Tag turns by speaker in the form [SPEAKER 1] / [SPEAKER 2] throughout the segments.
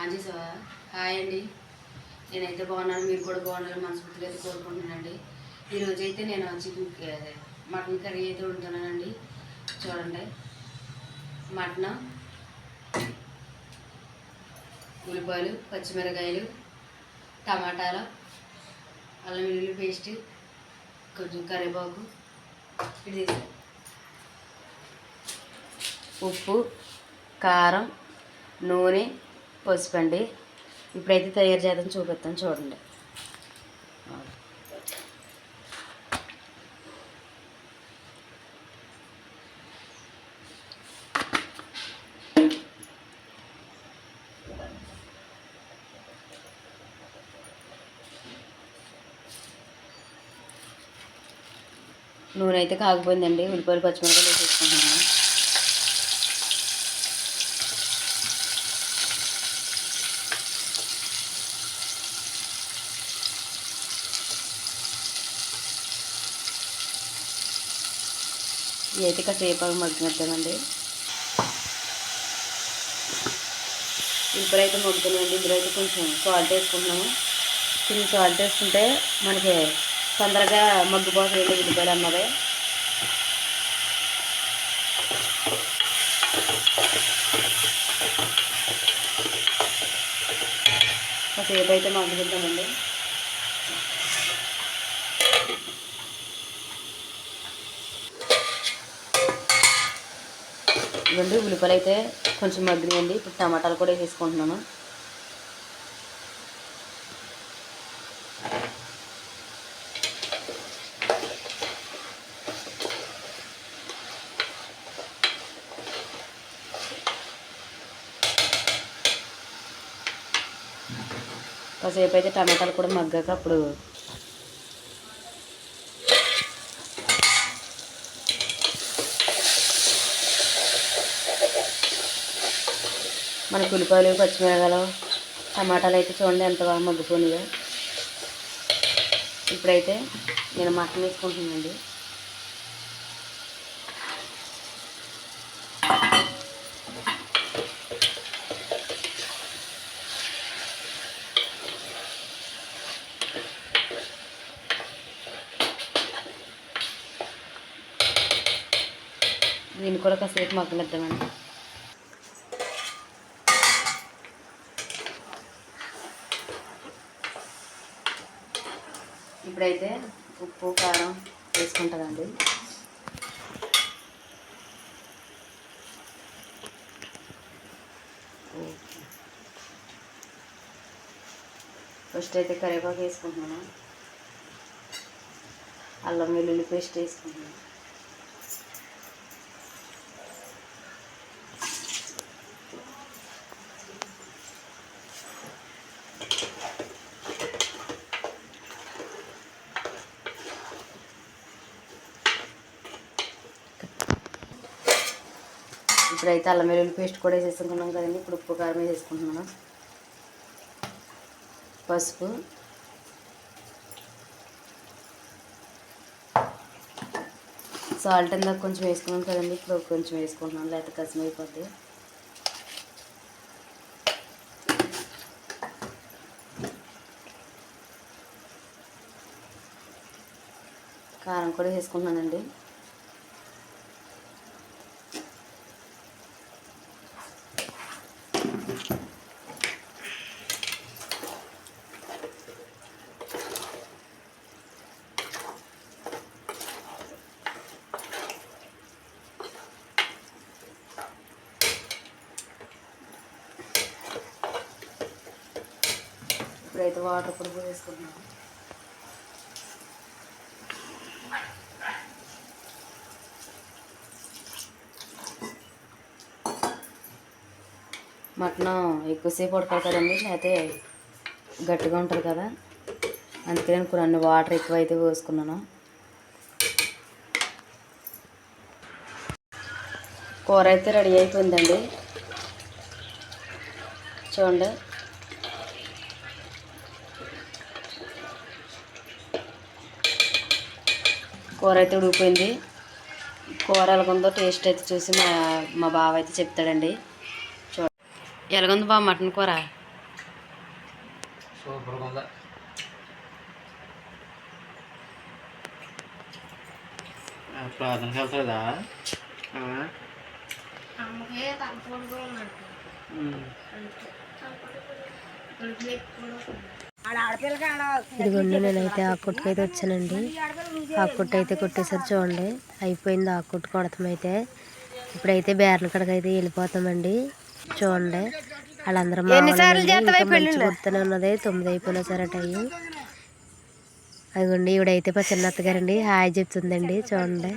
[SPEAKER 1] On చేసావా hi అండి. నేనైతే బాగున్నాను మీరు కూడా బాగున్నారు మనస్ఫూర్తిగా అయితే కోరుకుంటున్నానండి. ఈరోజు అయితే నేను చికెన్ మటన్ కర్రీ అయితే వండుతున్నానండి. చూడండి. మటన్ ఉల్లిపాయలు పచ్చిమిరకాయలు టమాటాలు అల్లం వెల్లుల్లి పేస్ట్ కొంచెం కరివేపాకు ఇది ఉప్పు కారం నూనె పసుపు అండి ఇప్పుడైతే తయారు చేద్దాం చూపిస్తాను చూడండి. నూనె అయితే కాగిపోయిందండి. ఉల్లిపాయలు పచ్చిమిరపకాయలు వేసేసుకుంటున్నాను. ఇదైతే అయితే కాసేపు అవి మగ్గినట్టేనండి. ఇప్పుడు అయితే మగ్గుతున్నాయండి ఇందులో అయితే కొంచెం సాల్ట్ వేసుకుంటున్నాము. కొంచెం సాల్ట్ వేసుకుంటే మనకి తొందరగా మగ్గిపోతుంది ఉల్లిపాయలు అన్నది కాసేపు అయితే మగ్గుతుంటామండి ఇవ్వండి ఉల్లిపాయలు అయితే కొంచెం మగ్గినాయండి. ఇప్పుడు టమాటాలు కూడా వేసేసుకుంటున్నాను. కాసేపు అయితే టమాటాలు కూడా మగ్గాక అప్పుడు మన ఉల్లిపాయలు పచ్చిమిరకాయలు టమాటాలు అయితే చూడండి ఎంత బాగా మగ్గిపోయినాయో ఇప్పుడైతే నేను మటన్ వేసుకుంటున్నానండి. దీన్ని కూడా కాసేపు మగ్గనిద్దామండి. ఇప్పుడైతే ఉప్పు కారం వేసుకుంటుందండి ఫస్ట్ అయితే కరివేపాకు వేసుకుంటున్నాను. అల్లం వెల్లుల్లి పేస్ట్ వేసుకుంటున్నాను. ఇప్పుడైతే అల్లం వెల్లుల్లి పేస్ట్ కూడా వేసేసుకున్నాం కదండి. ఇప్పుడు ఉప్పు కారం వేసేసుకుంటున్నాను. పసుపు. సాల్ట్ అందాక కొంచెం వేసుకున్నాం కదండి. ఇప్పుడు కొంచెం వేసుకుంటున్నాను లేకపోతే కసం అయిపోద్ది. కారం కూడా వేసుకుంటున్నానండి. ఇప్పుడైతే వాటర్ కూడా వేసుకుంటున్నాను మటన్ ఎక్కువసేపు ఉడకాలి కదండి లేకపోతే గట్టిగా ఉంటుంది కదా. అందుకే నేను కొన్ని వాటర్ ఎక్కువ అయితే పోసుకున్నాను. కూర అయితే రెడీ అయిపోయిందండి. చూడండి. కూర అయితే ఉడికిపోయింది. కూర ఎలాగుందో టేస్ట్ అయితే చూసి మా మా బావ అయితే చెప్తాడండి. చూడ ఎలాగుంది బావ మటన్ కూర?
[SPEAKER 2] సూపర్గా ఉందా? ప్రార్థనకి వెళ్తుందా
[SPEAKER 3] అమ్మకే తలపోటుగా ఉన్నాడు
[SPEAKER 4] ఇదిగోండి నేనైతే ఆ కొట్టుకైతే వచ్చానండి. ఆ కొట్టు అయితే కొట్టేసారు చూడండి. అయిపోయింది ఆ కొట్టు కొడతాం అయితే. ఇప్పుడైతే బేర్ల కడకైతే అయితే వెళ్ళిపోతామండి. చూడండి. వాళ్ళందరూ కొడుతూనే ఉన్నది. తొమ్మిది అయిపోయినా సరే టైం అదిగోండి ఈవిడైతే మా చిన్న అత్తగారండి. హాయ్ చెప్తుందండి. చూడండి.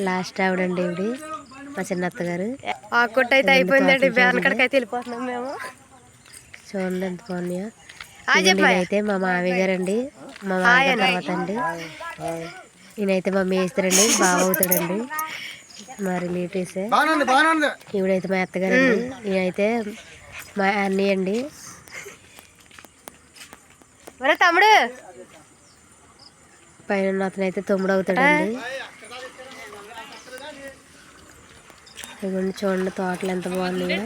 [SPEAKER 4] లాస్ట్ ఆవిడండి ఈవిడ మా చిన్న అత్తగారు.
[SPEAKER 3] ఆ కొట్టు అయితే అయిపోయిందండి.
[SPEAKER 4] తోటలు
[SPEAKER 3] బ్యాన్
[SPEAKER 4] చూడండి.
[SPEAKER 3] కడకి అయితే వెళ్ళిపోతున్నాం మేము.
[SPEAKER 4] చూడండి ఎంత బాగున్నాయో. ఈయనైతే మా మామయ్య గారండి. మా మామయ్య తర్వాత అండి ఈయనైతే మా మేస్తారండి బావ అవుతాడండి. మా రిలేటివ్స్ ఈవిడైతే మా అత్తగారండి ఈయనైతే మా అన్నయ్య అండి.
[SPEAKER 3] ఒరే తమ్ముడు.
[SPEAKER 4] పైన ఉన్న అతను అయితే తమ్ముడు అవుతాడండి. ఇదిగోండి చూడండి తోటలు ఎంత బాగున్నాయో.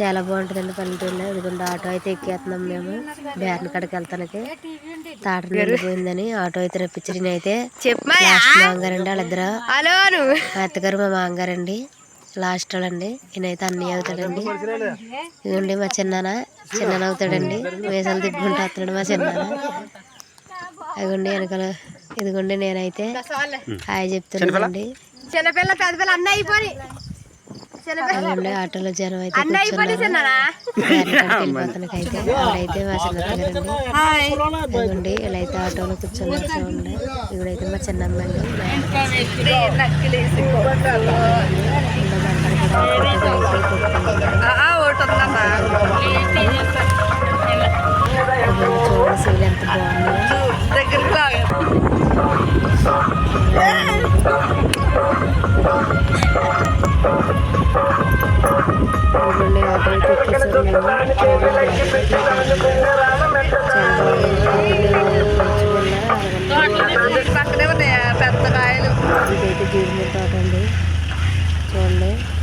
[SPEAKER 4] చాలా బాగుంటుందండి పల్లెటూరులో. ఇదిగోండి ఆటో అయితే ఎక్కేస్తున్నాం మేము. బేరన్ కాడికి వెళ్తానికి. తాట నిండిపోయిందని ఆటో అయితే రప్పించి అయితే లాస్ట్ మామగారండి వాళ్ళిద్దరు. మా అత్తగారు మా మామగారండి. లాస్ట్ వాళ్ళండి. ఈయనైతే అన్నయ్య అవుతాడండి. ఇదిగోండి మా చిన్నాన్న. చిన్నాన్న అవుతాడండి. వేసాలు తిప్పుకుంటూ వస్తున్నాడు మా చిన్నాన్న. అదిగోండి వెనకాల. ఇదిగోండి నేనైతే హాయ్. చెప్తున్నానండి.
[SPEAKER 3] చిన్నపిల్ల పెద్ద పిల్ల అన్నీ అయిపోయి.
[SPEAKER 4] అదిగోండి ఆటోలో జనం అయితే
[SPEAKER 3] అన్నీ అయిపోయి చిన్నానా
[SPEAKER 4] వెళ్ళిపోతానికి అయితే ఆవిడైతే మా ఇలా అయితే ఆటోలో కూర్చున్నారు చూడండి ఇవిడైతే మా చిన్నమ్మ అండి సీలు ఎంత బాగున్నాయో
[SPEAKER 3] దగ్గరికి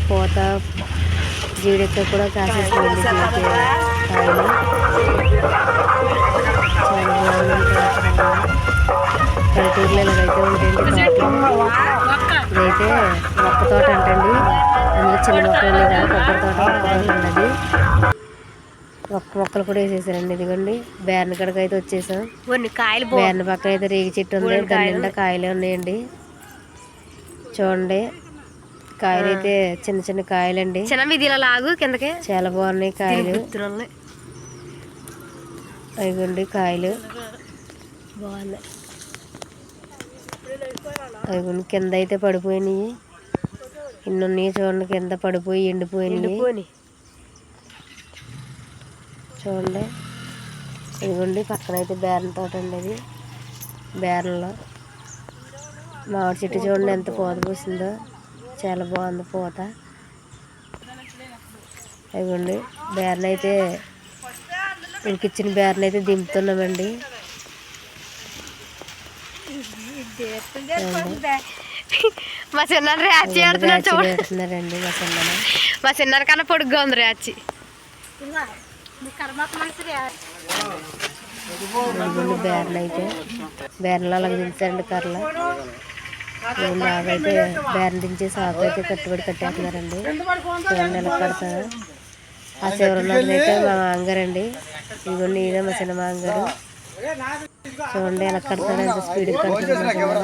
[SPEAKER 4] పూత జీడికాయ కూడా కాయలు చాలా పల్లెటూరులో ఇలాగైతే ఉంటాయండి తోటలు ఇదైతే మొక్క తోట అంటండి. అందులో చిన్న మొక్కలు కదా కొబ్బరి తోట మొక్క ఉన్నది ఒక్క మొక్కలు కూడా వేసేసారండి ఇదిగోండి. బేరన కడక అయితే వచ్చేసాం. బేరన పక్కన అయితే రేగి చెట్టు ఉంది. దాని నిండా కాయలే ఉన్నాయండి. చూడండి. కాయలు అయితే చిన్న చిన్న
[SPEAKER 3] ఇలా లాగు కిందకి.
[SPEAKER 4] చాలా బాగున్నాయి కాయలు. అదిగోండి కాయలు. బాగున్నాయి. అదిగోండి కింద అయితే పడిపోయినాయి. ఇన్ని ఉన్నాయి చూడండి కింద పడిపోయి ఎండిపోయినాయి. చూడండి. ఇదిగోండి పక్కన అయితే బేరన్ తోట అండి అది. బేరంలో. మామిడి చెట్టు చూడండి ఎంత పూత పూసిందో. చాలా బాగుంది పూత. ఇదిగోండి బేరన్ అయితే ఇంకిచ్చిన బేరన్ అయితే దింపుతున్నామండి
[SPEAKER 3] మా చిన్న ర్యాచి ఆడుతున్నాడు చూడు.
[SPEAKER 4] పెడుతున్నారండి మా చిన్న
[SPEAKER 3] మా చిన్న కన్నా పొడుగ్గా ఉంది ర్యాచి.
[SPEAKER 4] ఇదిగోండి బేరన్ అయితే బేరన్లో అలాగ దించారండి కర్రలు. ఇదిగోండి ఆగైతే బేరన్ దించేసి ఆకు అయితే కట్టుబడి కట్టేస్తున్నారండి. చూడండి ఎలా కడతారు ఆ చివరి అయితే మా మామగారండి. ఇదిగోండి ఇదే మా చిన్న మాంగారు చూడండి ఎలా కడతారు ఎంత స్పీడ్గా కడుతున్నారు.